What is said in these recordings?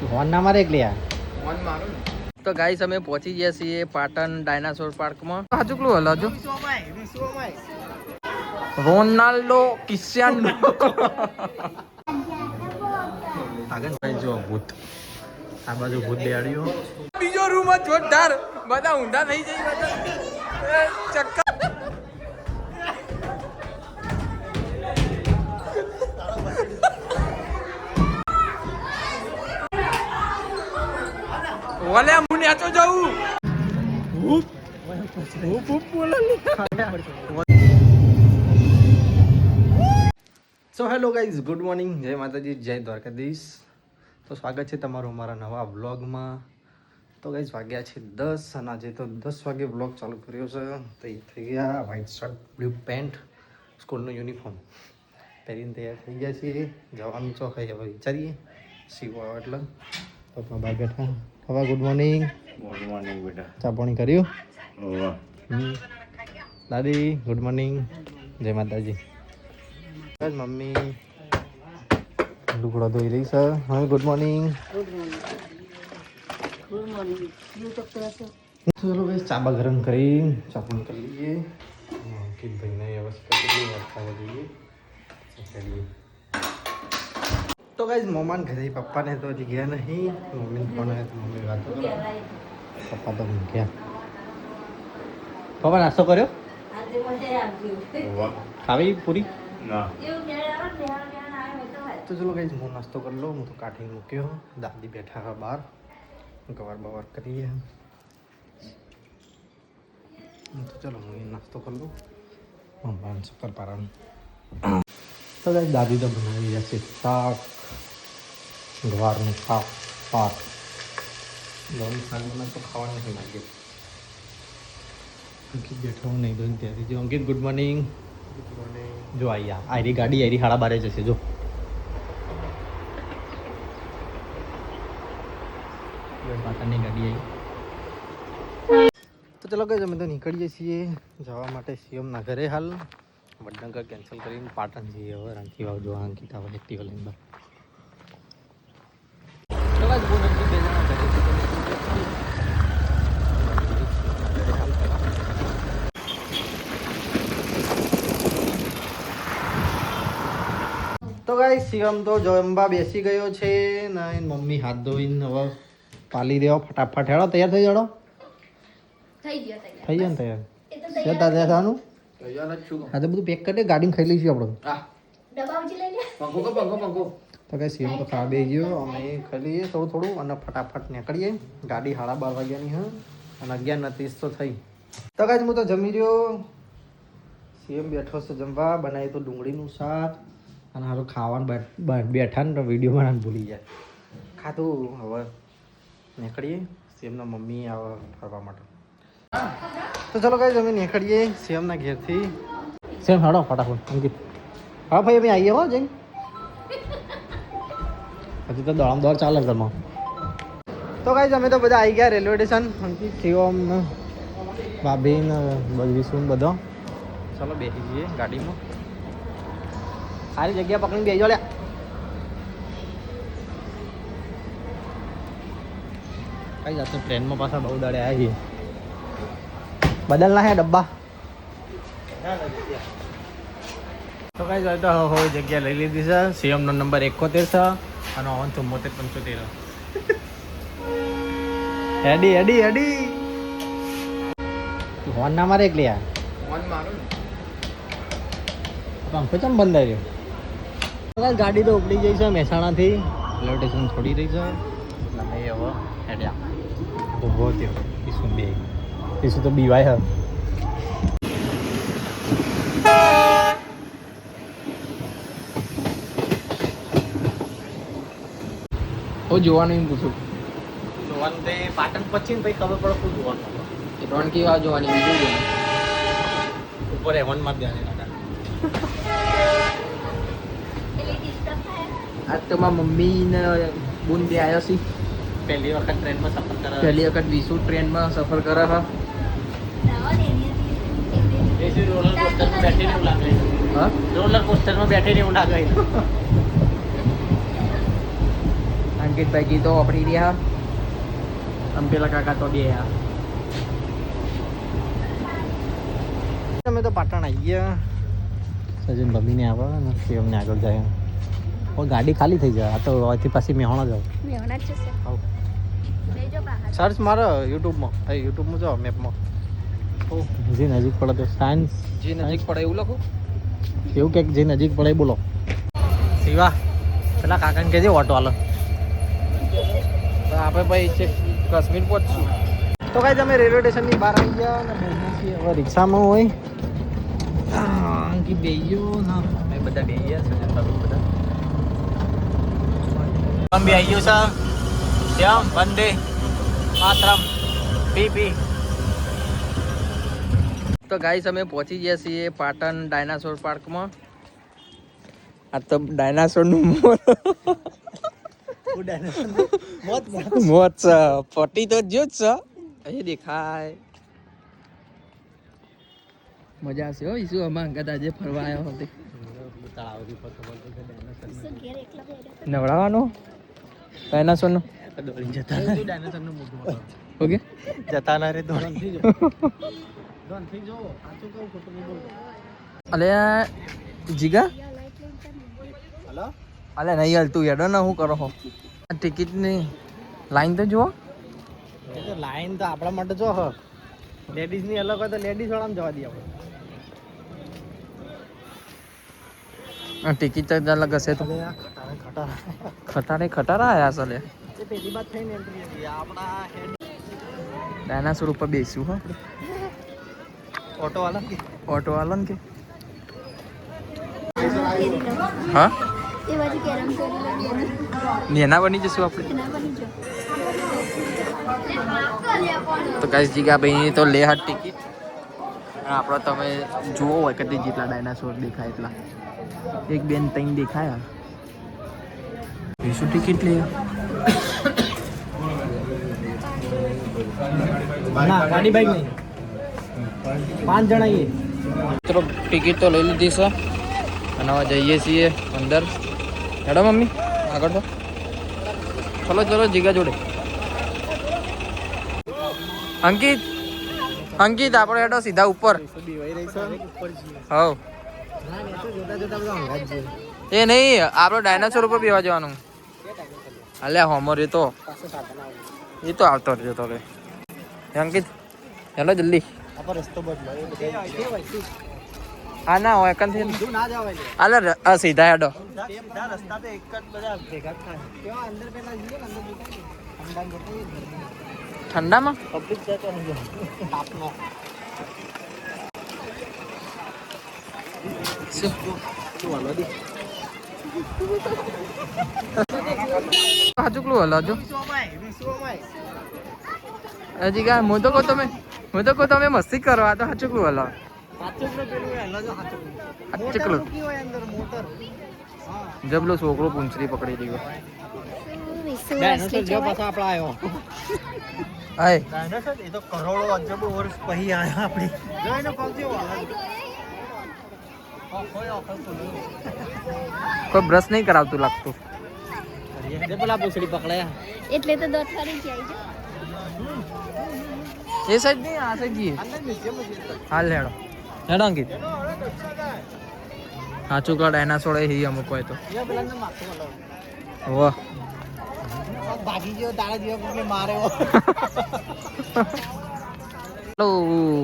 Phone ના મારે એકલી આ. ફોન મારું તો ગાઈસ અમે પહોંચી ગયા છીએ પાટણ ડાયનાસોર પાર્કમાં. હજુ કલું હલો હજુ. રોનાલ્ડો ક્રિસ્ટિયાનો આગળ ભાઈ જો ભૂત. આ બાજુ ભૂત દેડ્યો બીજો રૂમ જોરદાર. બધા ઊંધા થઈ જાય બધા ચક્કર. ઓલે હું નેચો જાઉં. So hello guys good morning જય માતાજી જય દ્વારકાધીશ. તો સ્વાગત છે તમારું અમારા નવા વ્લોગમાં તો ગાઈઝ વાગ્યા છે દસ અને આજે તો દસ વાગે વ્લોગ ચાલુ કર્યો છે. તો એ થઈ ગયા વ્હાઇટ શર્ટ બ્લુ પેન્ટ સ્કૂલનો યુનિફોર્મ પહેરીને તૈયાર થઈ ગયા છીએ. જવાનું છો કઈ હવે વિચારીએ. સીવો આવે એટલે તો બેઠા. હવે ગુડ મોર્નિંગ ગુડ મોર્નિંગ બેટા. ચા પાણી કર્યું. દાદી ગુડ મોર્નિંગ જય માતાજી. બસ મમ્મી. લુગડો ધોઈ રહી છે. હા ગુડ મોર્નિંગ ચલો ભાઈ ચાબા ગરમ કરી ચા પાણી કરી લઈએ. અંકિતભાઈને વ્યવસ્થિત કરી વરસાવા જોઈએ. કરીએ તો ગાઈઝ મમ્માન ઘરે પપ્પાને તો હજી ગયા નહીં મમ્મીને ફોન આવ્યો તો મમ્મી વાતો કરે પપ્પા તો ગયા પપ્પા નાસ્તો કર્યો ઓવા ખાવી પૂરી ના તો ચલો કઈ હું નાસ્તો કરી લઉં હું તો કાઢી મૂક્યો દાદી બેઠા હા બહાર ગવાર બવાર કરીએ તો ચલો હું એ નાસ્તો કરી લઉં મમ્માને શક્કરપારાનું તો કઈ દાદી તો બનાવી રહ્યા છે શાક ગવારનું શાક ગવાનું શાક બનાવ તો ખાવાનું નથી લાગે. અંકિત બેઠો નહીં દોઈને ત્યાંથી. જો Ankit good morning good morning જો આઈ આયરી ગાડી આયરી હાડા બારે જશે જો. પાટણની ગાડી આવી તો ચલો કઈ અમે તો નીકળીએ છીએ જવા માટે સીએમના ઘરે હાલ. વડનગર કેન્સલ કરીને પાટણ જઈએ હવે. રાંકી વાવ જોવા અંકિતા હવે એક્ટિવા લઈને બહાર ચલો જ બોલ અંકિત બે જણા ઘરે છે. તો ગાઈ શિવમ તો જમવા બેસી ગયો છે ને એની મમ્મી હાથ ધોઈને હવે પાલી દેવો ફટાફટ. હેડો તૈયાર થઈ જડો થઈ ગયો તૈયાર થઈ જાય ને તૈયાર? જતા તૈયાર થવાનું? જ છું. હા તો બધું પેક કરી દે ગાડીમાં ખાઈ લઈશું આપણે. તો કઈ શિવમ તો ખાવા બેસી ગયો. અમે ખાઈ લઈએ થોડું થોડું અને ફટાફટ નીકળીએ. ગાડી સાડા બાર વાગ્યાની હા અને અગિયાર ને ત્રીસ તો થઈ. તો કાંઈ હું તો જમી રહ્યો. સીએમ બેઠો છે જમવા બનાવી તો ડુંગળીનું શાક. અને હારું ખાવાનું બેઠા ને વીડિયો બનાવવાનું ભૂલી જાય. ખાધું હવે નીકળીએ. સેમના મમ્મી આવે, ફરવા માટે. તો ચલો કઈ અમે નીકળીએ સેમના ઘેરથી. સેમ હાડો ફટાફટ, અંકિત. હા ભાઈ, અમે આવીએ હો જઈ હજી તો દોડામ દોડ ચાલે ઘરમાં તો કાંઈ અમે તો બધા આવી ગયા રેલવે સ્ટેશન. અંકિત શિવમ ભાભી ને બધું બધો. ચલો બેસી જઈએ ગાડીમાં. સારી જગ્યા પકડીને બેસજો લે કઈ જાતે ટ્રેનમાં પાછા બહુ દાડે આવી બદલ બદલના હે ડબ્બા. તો કઈ જાય તો હવે જગ્યા લઈ લીધી છે. સીએમનો નંબર એકોતેર છે અને ઓન ચુમ્મોતેર પંચોતેર. હેડી હેડી હેડી. હોન ના મારે એકલી આ ફોન મારું પંખો ચમ બંધ આવી રહ્યો? ગાડી તો ઉપડી જઈ છે મહેસાણાથી. રેલવે સ્ટેશન છોડી રહી છે. અને અમે હવે હેડ્યા. ઊભો થયો. ઈસુ બે? ઈસુ તો બીવાય હે? હું જોવાનું એમ પૂછું. જોવાનું તે પાટણ પછી પછી ખબર પડે શું જોવાનું. કેવા જોવાની બીજું ઉપર એવનમાં ધ્યાન રાખા એટલે ડિસ્ટર્બ થાય આજ તો મારા મમ્મી ને બુન બે આવ્યા છે પહેલી વખત ટ્રેનમાં સફર કરે. પહેલી વખત વિસુ ટ્રેનમાં સફર કરે હા. રોલર કોસ્ટરમાં બેઠીને એવું લાગે. અંકિતભાઈ ગીતો વાપરી રહ્યા આમ પેલા કાકા તો બે અમે તો પાટણ આવી ગયા. સજન મમ્મીને આવે ને શિવમને આગળ જાય. ઓ ગાડી ખાલી થઈ જાય. આ તો અહીંથી પાછી મેહોણા જાવ મેહોણા જ જશે. સર્ચ મારો યુટ્યુબમાં એ યુટ્યુબમાં જાઓ મેપમાં જે નજીક પડે તો સાયન્સ જે નજીક પડે એવું લખો? એવું કે જે નજીક પડે એ બોલો. શિવા પેલા કાકાને કહેજે ઓટો હાલો તો આપણે ભાઈ છે કાશ્મીર પહોંચશું. તો કાંઈ તમે રેલવે સ્ટેશનની બહાર આવી ગયા અને હવે રિક્ષામાં હોય. બેસી ગયો ના અમે બધા બેસી ગયા બાબુ બધા. આમ બી Siam, Bande, પી પી તો ગાઈસ અમે પહોંચી ગયા છીએ પાટણ ડાયનાસોર પાર્કમાં. આ તો ડાયનાસોરનું મોત. મોત મોત છે પટી તો જો જ છે અહીં દેખાય. મજા આવશે હો ઈસુ અમાર અંગત આજે ફરવા આવ્યો હતો નવડાવવાનો? ડાયનાસોરનો દોડી જતા ડાયનાસોરનું મોટો ઓકે. જતા ના રે દોડી. થઈ જો આતો કહું ખોટું નહીં બોલ અલે જીગા? હલો? અલે નહીં હાલતું એડો ને હું કરો હો. આ ટિકિટની લાઈન તો જુઓ. તો લાઈન તો આપણા માટે જો હ. લેડીઝની અલગ હોય તો લેડીઝ વાળામાં જવા દઈએ આપણે. ટિકિટ અલગ હશે તો. ખટારા ખટારા ખટારે આયા અસલે એ આપણા ડાયનાસોર ઉપર બેસ્યું હો. ઓટો વાળા ઓટો વાળો કે? હા? એ બાજુ કેરમ નેના બની જશું આપણે? તો કઈ જીગા ભાઈ તો લે હાથ ટિકિટ. આપણો તમે જુઓ હોય કદી જેટલા ડાયનાસોર દેખાય એટલા. એક બેન તઈ દેખાય. શું ટિકિટ લે ના ગાડી બાઈક નહીં. પાંચ જણા મિત્રો ટિકિટ તો લઈ લીધી છે. અને હવે જઈએ છીએ અંદર. હેડો મમ્મી આગળ તો. ચલો ચલો જીગા જોડે. અંકિત અંકિત આપણે હેડો સીધા ઉપર. હવ. એ નહીં આપણો ડાયનાસોર ઉપર બેવા જવાનું. અલ્યા હોમર એ તો. એ તો આવતો રહ્યો તો રે. અંકિત, ચાલો જલ્દી. હા, ના, હોય એકનથી અલે આ સીધા હેડો. ઠંડામાં? શું તું હલો હજુ હજી કા હું તો કહું તમે હું તો કહું તમે મસ્તી કરો આ તો હાચુકલું હલો હાચુકલું મોટર હોય અંદર મોટર હા જબલો છોકરો પૂંછરી પકડી દીધો ડાયનોસોર જો. આપણા આવ્યો ડાયનોસોર? એ તો કરોડો અજબો વર્ષ પછી આયા આપણી. જો એનો પગ જેવો કોઈ બ્રશ નહીં કરાવતું લાગતું. પેલા પૂછડી પકડાયા એટલે તો દોઢ ફરી જાય છે એ સાઈડ નહીં આ સાઈડ જઈએ. અંદર મ્યુઝિયમ જ છે. હાલ હેડો. હેડો અંકિત. સાચું કા ડાયનાસોર એ હી અમુક હોય તો. વાહ. ભાગી ગયો તારા જેવો કોકને માર્યો હેલો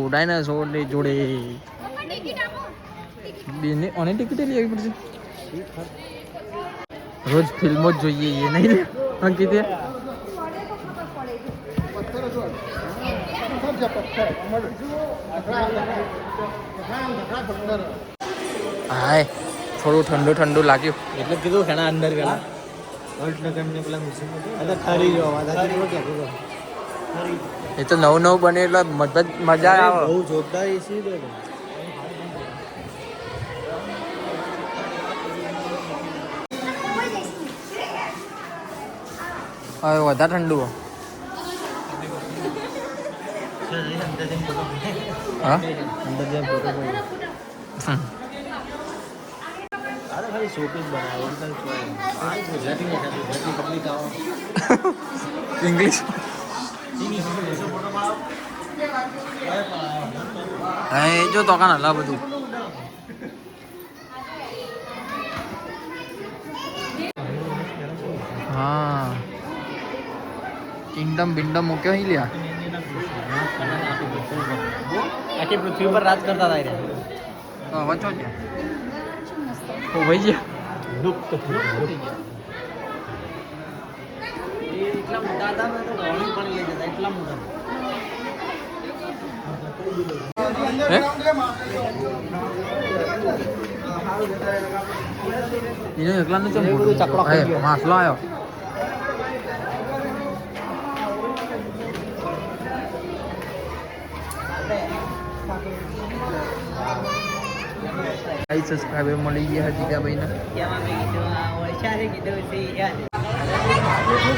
ડાયનાસોરની જોડે. બેને ઓને ટિકિટ લઈ આવી પડશે? રોજ ફિલ્મો જ જોઈએ એ નહીં અંકિત. હાય થોડું ઠંડુ ઠંડુ લાગ્યું. એટલે કીધું ઘણા અંદર ગયા પેલા મ્યુઝિયમ એટલે જો એ તો નવું નવું બને એટલે મજા મજા આવે. બહુ જોરદાર એસી દે હવે વધારે ઠંડુ હો. હા અંદર જેમ ફોટો હમ. અરે ખાલી શોપીસ બનાવે ઓરિજિનલ ચોય ગુજરાતી નહીં ગુજરાતી વધારે ઠંડુ ઇંગ્લિશ એ જો તો કાન હલા બધું. હા. કિંગડમ બિંડમ મૂક્યો અહીં લ્યા. આખી પૃથ્વી પર રાજ કરતા થાય હા વચો ત્યાં ઓ ભાઈ ગયા. લુપ્ત એટલા મોટા હતા ને તો ગોળી પણ લઈ જતા એટલા મોટા. હે? એકલા નું ચમ એ બધું ચકડો માસલો આવ્યો કઈ સબસ્ક્રાઈબર મળી ગયા હજી ભાઈ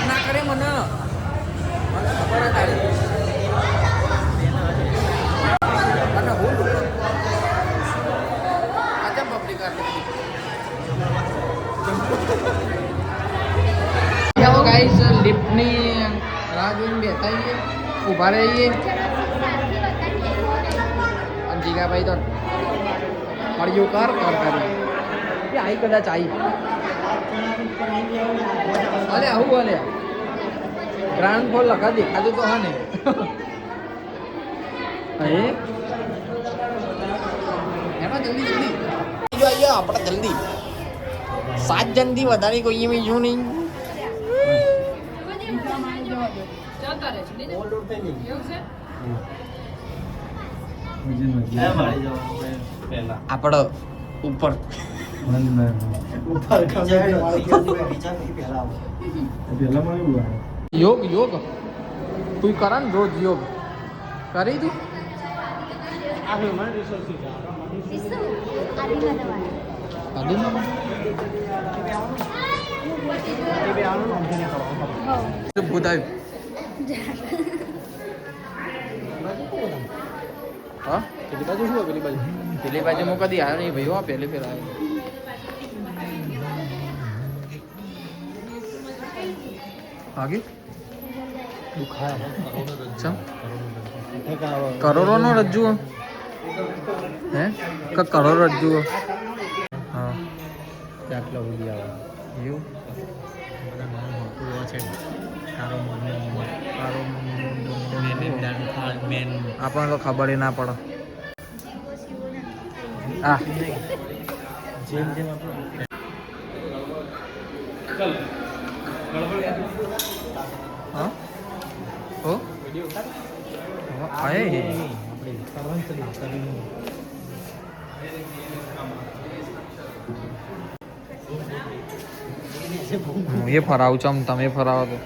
ના કરે મને મને ખબર. મને હું લૂંટો. આ કેમ public આટલી બધી? ગાઈસ લિફ્ટની રાહ જોઈને છીએ ઊભા રહીએ અને જીગાભાઈ તો ફળિયું કર કર એ આઈ કદાચ આઈ અરે આવું અરે ગ્રાન્ડ ફ્લોર લખા દેખાતું તો હા ને અરે એમાં જલ્દી જલ્દી જો આપણે જલ્દી સાત જણથી વધારે કોઈ એમ જો નહીં આપણો ઉપર. યોગ યોગ. તું કર ને રોજ યોગ. કરી તું? અડીમાં હા? પેલી બાજુ શું પેલી બાજુ? પેલી બાજુ હું કદી આવ્યો નહીં ભાઈ હો પહેલી ફેર આવ્યો. આગે? કરોડો નો રજ્જુ હે? કે કરોડ રજ્જુ હા. આટલા સુધી આવે. એવું? બધા મોટું છે મોને આપણને તો ખબર ના પડે. આ જેમ જેમ હા હું એ ફરાવું છું આમ, તમે ફરાવો તો.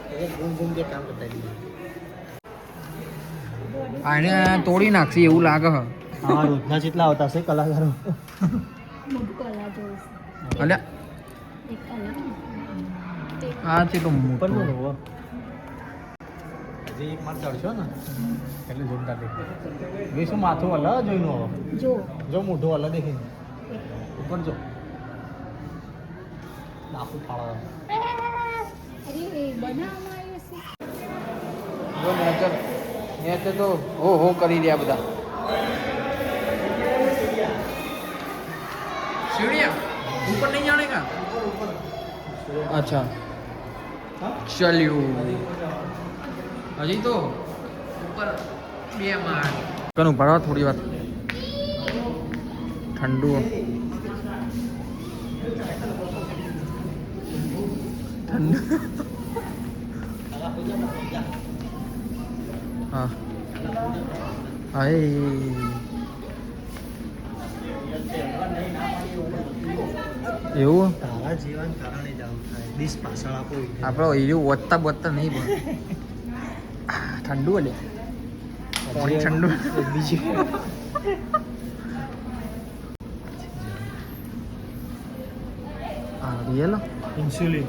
આને તોડી નાખશે એવું લાગે હ રોજના જેટલા આવતા છે કલાકારો. અલ્યા. આ છે તો પણ મોટું. બોલો હો. હજી એક માર ચડશો ને એટલે જોરદાર દેખાય. હવે શું માથું અલગ જોઈનું હવે? જો. જો મોઢું અલગ દેખીને ઉપર જો. ફાળા. જો નેચર નેચર તો હો હો કરી રહ્યા બધા. सीढ़ियाँ ऊपर नहीं जाने का अच्छा चलियो હજી તો? ઉપર બે માળ. કનું ભરવા થોડી વાર? ઠંડુ. ઠંડુ. હા. હા એવું તારા જીવન કારણે જ આવું થાય ડીશ પાછળ આપો આપણો એવું વધતા વધતા નહીં પણ ઠંડુ અલે પાણી ઠંડુ બીજી હા રિયલ ઇન્સ્યુલિન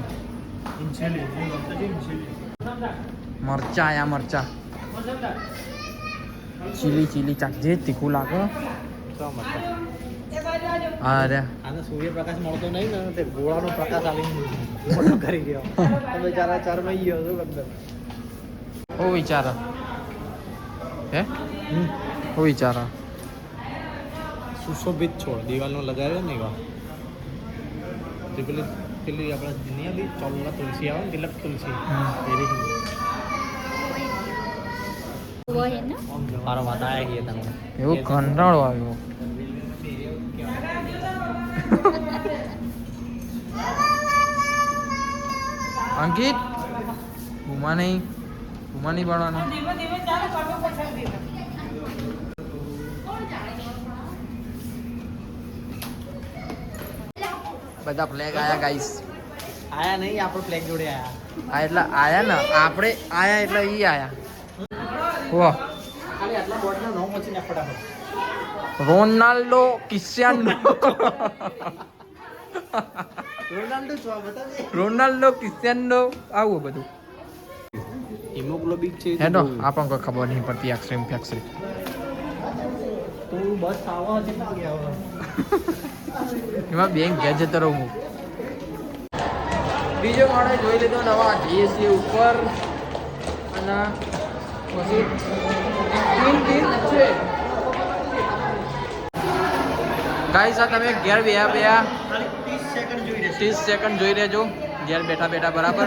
ઇન્સ્યુલિન એ ગમતો છે ઇન્સ્યુલિન મરચા આયા મરચા ચીલી ચીલી ચાક જે તીખું લાગે તો મતલબ હા રે આને સૂર્યપ્રકાશ મળતો નહીં તે ગોળાનો પ્રકાશ આવીને કરી ગયો. તો બેચારા ચરમાઈ ગયો હતો અંદર ઓ વિચારા. હે? ઓ વિચારા. સુશોભિત છોડ દિવાલનો લગાવ્યો ને એવા. તે પેલી પેલી આપણે નહીં આવી ચોલના તુલસી આવે ને તિલક તુલસી. એવું કંટાળો આવ્યો. અંકિત ઉમા નહીં ઉમા નહીં પાડવાનો. બધા ફ્લેગ આયા ગાઈસ આયા નહીં આપણો ફ્લેગ જોડે આયા. આ એટલે આયા ને આપણે આયા એટલે ઈ આયા. વાહ ખાલી આટલા બોર્ડના નો પછી ને ફટાફટ. રોનાલ્ડો ક્રિસ્ટિયાનો રોનાલ્ડો છો આ રોનાલ્ડો ક્રિસ્ટિયાનો આવું બધું. હિમોગ્લોબિન છે હેડો આપણને કોઈ ખબર નહીં પડતી એક્સટ્રીમ ફેક્સરી તું બસ આવા જ ના ગયા એમાં બેંક ઘેર જતો રહું હું. બીજો માળે જોઈ લીધો નવા જીએસસી ઉપર. અને પછી છે. ગાઈસ આ તમે ઘેર બેહા બેહા ત્રીસ સેકન્ડ જોઈ લેજો ઘેર બેઠા બેઠા બરાબર.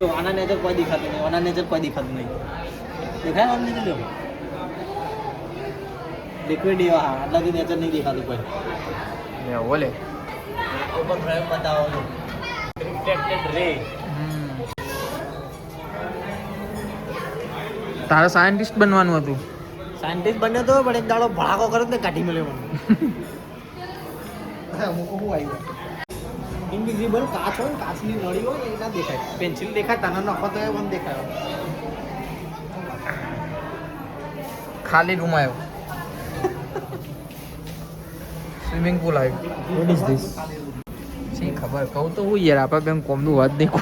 તો આના નેચર કોઈ દેખાતું નહીં આના નેચર કોઈ દેખાતું નહીં. દેખાય આના નેચર જો? લિક્વિડ એવા આટલાથી નેચર નહીં દેખાતું કોઈ. ઓલે. ઉપર ફ્રેમ બતાવો રિફ્લેક્ટેડ રે તારે સાયન્ટિસ્ટ બનવાનું હતું. સાયન્ટિસ્ટ બન્યો તો પણ એક દાડો ભડાકો કરો ને કાઢી મળ્યો મને. અમુક શું આવ્યું ઇનવિઝિબલ કાચ હોય ને કાચની નળી હોય ને એ ના દેખાય. પેન્સિલ દેખાય તને નખો તો એમ દેખાય. ખાલી રૂમ આવ્યો સ્વિમિંગ પુલ આવ્યું વોટ ઇઝ ધીસ શી ખબર? કહું તો હું યાર આપણે બેન કોમનું વાત નહીં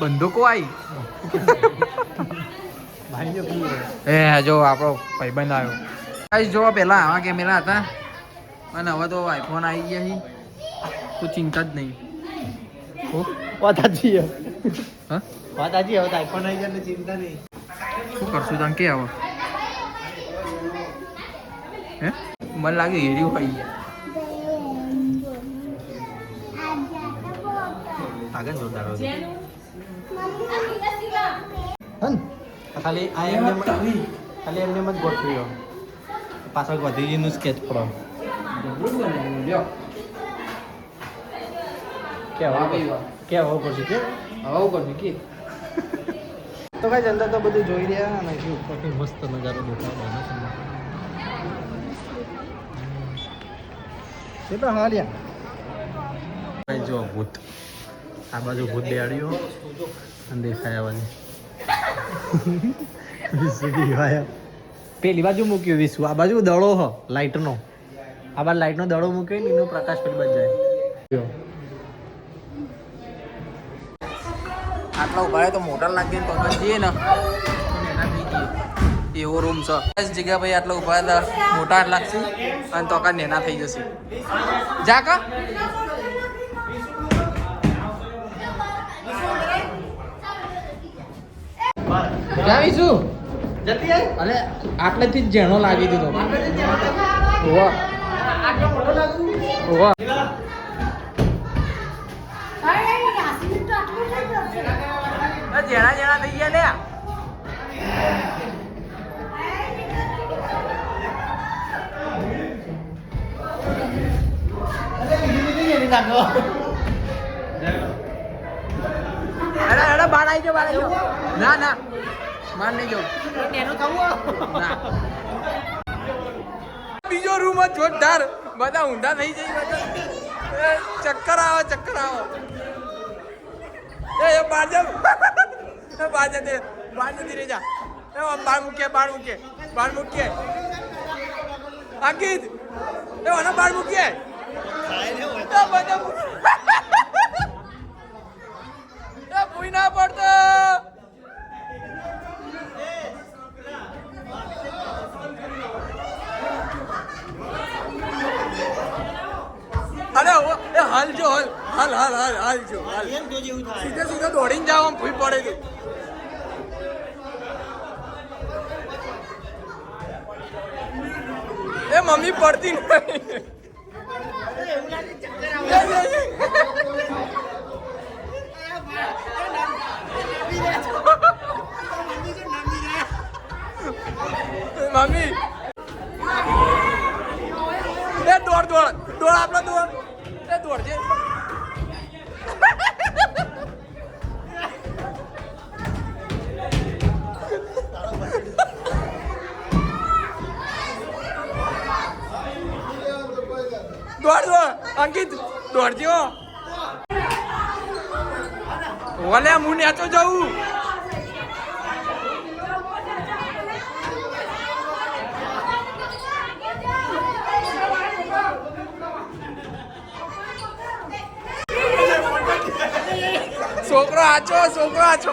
બંદૂકો આવી. ભાઈ જો પીવું એ જો આપણો ભાઈબંધ આવ્યો. ગાઈસ જો પહેલા આવા કેમેરા હતા. અને હવે તો આઈફોન આવી ગયા છે. કોઈ ચિંતા જ નહીં. હો? વાત સાચી છે. હા? વાત સાચી હવે આઈફોન આવી ગયા ચિંતા નહીં. શું કરશું તમે કે આવો હે? મને લાગે હેરી હોય. ગયા આગળ જોરદાર હન ખાલી આ એમને ખાલી એમને મત ગોઠવ્યો પાછળ ગાંધીજીનું સ્કેચ પડો. કેવા કેવા પડશે કે? આવું કરશું કે. તો કઈ અંદર તો બધું જોઈ રહ્યા અને અહીંથી ઉપરથી મસ્ત નજારો દેખાય એ તો હાલ્યા? જો ભૂત. આ બાજુ ભૂત દેડ્યો અને દેખાય આ વિસુ દેખાય પેલી બાજુ મૂક્યું વિસુ. આ બાજુ દળો હ લાઇટનો આ લાઈટ લાઇટનો દડો મૂકે ને એનો પ્રકાશ પેલી બચ જાય. આટલા ઊભા તો મોટર લાગી તો પણ જઈએ ને. એવો રૂમ છે. દસ જગ્યા ભાઈ આટલા ઊભા હતા મોટા લાગશે અને તો કા નેના થઈ જશે. જા કા. જાવીશું આવીશું અરે આટલેથી જ જેણો લાગી દીધો. ઓવા ઓવા જેણા થઈ ગયા લે બાર આવી જાઓ, બાર આવી જાઓ. ના ના. માર નહીં જાઉં બીજો રૂમ જોરદાર. બધા ઊંધા થઈ જાય ચક્કર આવો ચક્કર આવો. એ બાર જા બાર જા દે બાર જા ધીરે જા. બાર મૂકે બાર મૂકે બાર મૂકે અંકિત, એ ઓના બાર મૂકે બધા ભૂઈ ના પડતો. અરે એ હાલ જો હાલ હાલ હાલ હાલ હાલ જો હાલ. સીધે સીધો દોડીને જાવ આમ ભૂઈ પડે છે એ મમ્મી પડતી નહીં મમ્મી. દોડ દોડ દોડ આપણે દોડ. એ દોડ છે દોડ દોડ અંકિત દોડજો. ઓલે હું નેતો જવું છોકરો આચો છોકરો આચો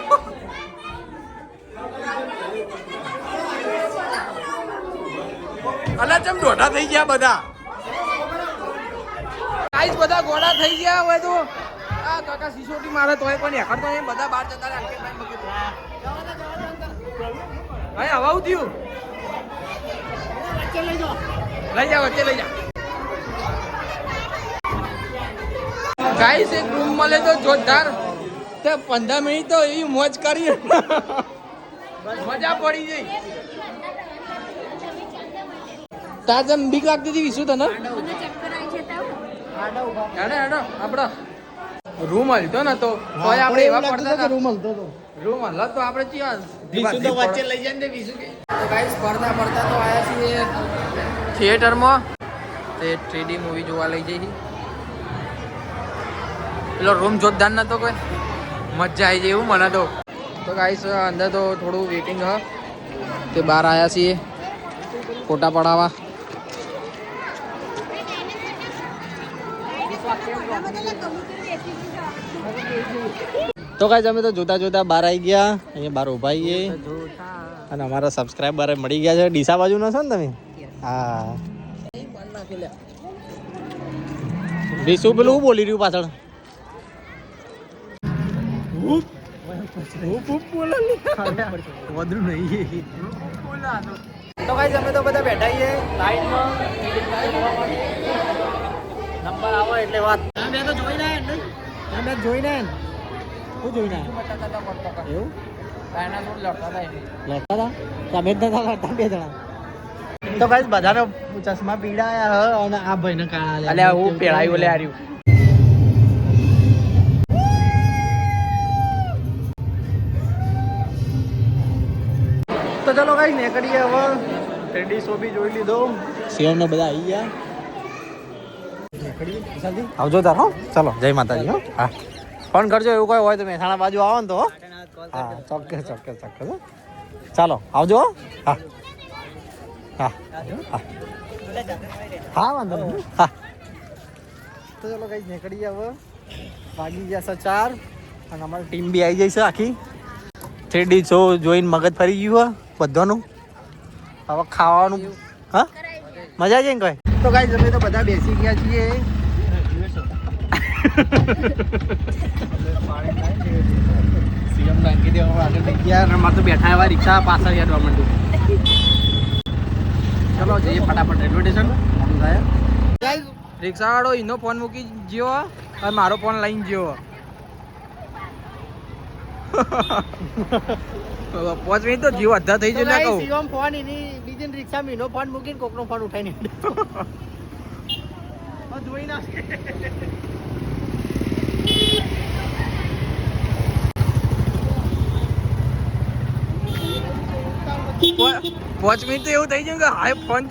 અલા, ચમ દોઢા થઈ ગયા બધા? ગાઈસ બધા ગોળા થઈ ગયા હોય તો. આ કાકા સિસોટી મારે તોય પણ એકડ તો એમ બધા બહાર જતા રહ્યા, અંકિતભાઈ મૂકી ભાઈ હવા થયું? લઈ જા વચ્ચે લઈ જાઓ. ગાઈસ એક રૂમ મળે તો જોરદાર. તે પંદર મિનિટ તો એવી મોજ કરી. મજા પડી ગઈ. તાર જેમ બીક લાગતી હતી વિશું તને? હેડો હેડો આપડો રૂમ હલતો ને તો હોય આપણે એવા પડતા હતા રૂમ હલતો તો રૂમ હલ તો આપણે ચિયા વચ્ચે લઈ જાય ને વિશું કે. તો ગાઈસ પડતા પડતા તો આયા છીએ થિયેટરમાં. તે થ્રીડી મૂવી જોવા લઈ જઈ. પેલો રૂમ જોરદાર નતો કોઈ? મજા આવી જાય એવું મને તો. તો ગાઈસ અંદર તો થોડું વેટિંગ હ. તે બહાર આવ્યા છીએ. ફોટા પડાવવા. તો કાંઈ અમે તો જોતા જોતા બહાર આવી ગયા. અહીંયા બહાર ઊભા આવીએ અને અમારા સબસ્ક્રાઈબર મળી ગયા છે. ડીસા બાજુ નો છો ને તમે? હા. વિશુ પેલું બોલી રહ્યું પાછળ? વધુ નહીં તો કાંઈ અમે તો બધા બેઠા છીએ લાઈનમાં નંબર આવો એટલે વાત. મેં તો જોઈ ના મેં જોઈ ના શું જોઈ ના એવું? લડતા હતા તમે જ નતા લડતા બે જણા. તો ભાઈ બધાનો ચશ્મા પીડાયા હ અને આ ભાઈને કાણા અલ્યા હું પેળાયું લે આર્યું તો નીકળી નીકળીએ હવે. ટેડી શો બી જોઈ લીધો. શિવમ ને બધા આવી ગયા. આવજો તાર હો. ચલો જય માતાજી હો. હા. ફોન કરજો એવું કોઈ હોય તો મહેસાણા બાજુ આવો ને તો હો. હા ચોક્કસ ચોક્કસ ચોક્કસ ચાલો આવજો હો. હા. હા. હા. હા વાંધો નહીં હા. તો ચલો કઈ નીકળીએ હવે. વાગી ગયા છે ચાર અને અમારી ટીમ બી આવી જઈ છે આખી. થ્રીડી શો જોઈને મગજ ફરી ગયું હોય બધાનું? હવે ખાવાનું હા? મજા છે ને કઈ? તો કાંઈ તમે તો બધા બેસી ગયા છીએ. બેઠા એવા રિક્ષા પાછળ યાદવા માંડ્યું. ચલો, જઈએ ફટાફટ રેલવે સ્ટેશન. થાય એનો ફોન મૂકી ગયો મારો ફોન લઈને ગયો પાંચ મિનિટ તો જીવ અધા થઈ જાય કહું. શિવમ ફોન એની બીજી રિક્ષા મીનો ફોન મૂકીને કોકનો ફોન ઉઠાઈને જોઈ ના પાંચ મિનિટ તો એવું થઈ ગયું કે હાય ફોન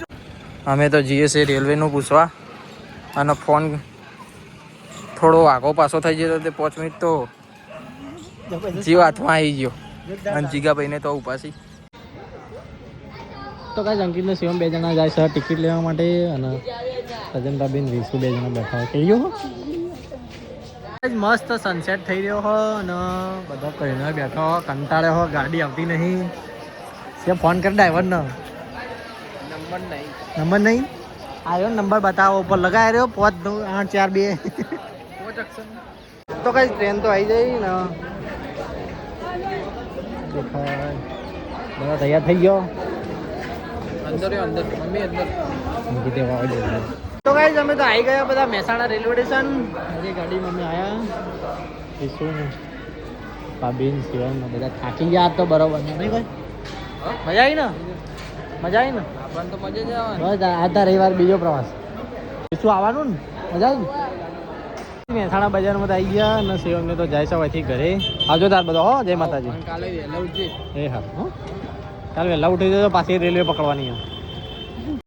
અમે તો જઈએ છીએ રેલવેનું પૂછવા. અને ફોન થોડો આગો પાછો થઈ જાય તો તે પાંચ મિનિટ તો જીવ હાથમાં આવી ગયો. અને જીગાભાઈને તો ઉપાસી. તો કાંઈ અંકિત ને શિવમ બે જણા જાય છે ટિકિટ લેવા માટે અને સજનભાઈ ને વિશુ બે જણા બેઠા થઈ કહી ગયો? મસ્ત સનસેટ થઈ રહ્યો હો અને બધા કહીને બેઠો હો કંટાળ્યો હો ગાડી આવતી નહીં. સે ફોન કર ડ્રાઈવર ને નંબર નહીં. નંબર નહીં? આવ્યો નંબર બતાવો ઉપર લગાવી રહ્યો પાંચ નવ આઠ ચાર બે. તો કઈ ટ્રેન તો આવી જઈ ને દેખાય. બધા તૈયાર થઈ ગયો? અંદર અંદર. મમ્મી અંદર. મૂકી દેવા તો કઈ અમે તો આવી ગયા બધા મહેસાણા રેલવે સ્ટેશન. આજે ગાડી મમ્મી આવ્યા એ શું ભાભીન શિવન બધા થાકી ગયા તો બરોબર. ને નહીં ભાઈ મજા આવી ને? મજા આવી ને? આપણને તો મજા જ આવે બસ આ રવિવાર બીજો પ્રવાસ. શું આવવાનું ને? મજા આવી ને? મહેસાણા બજારમાં તો આવી ગયા અને શિવમને તો જાય છે અહીંથી ઘરે. આવજો તાર બધો હો જય માતાજી. કાલે વહેલા ઉઠજે. એ હા હો. ચાલ વહેલા ઉઠી જજો પાછી રેલવે પકડવાની છે.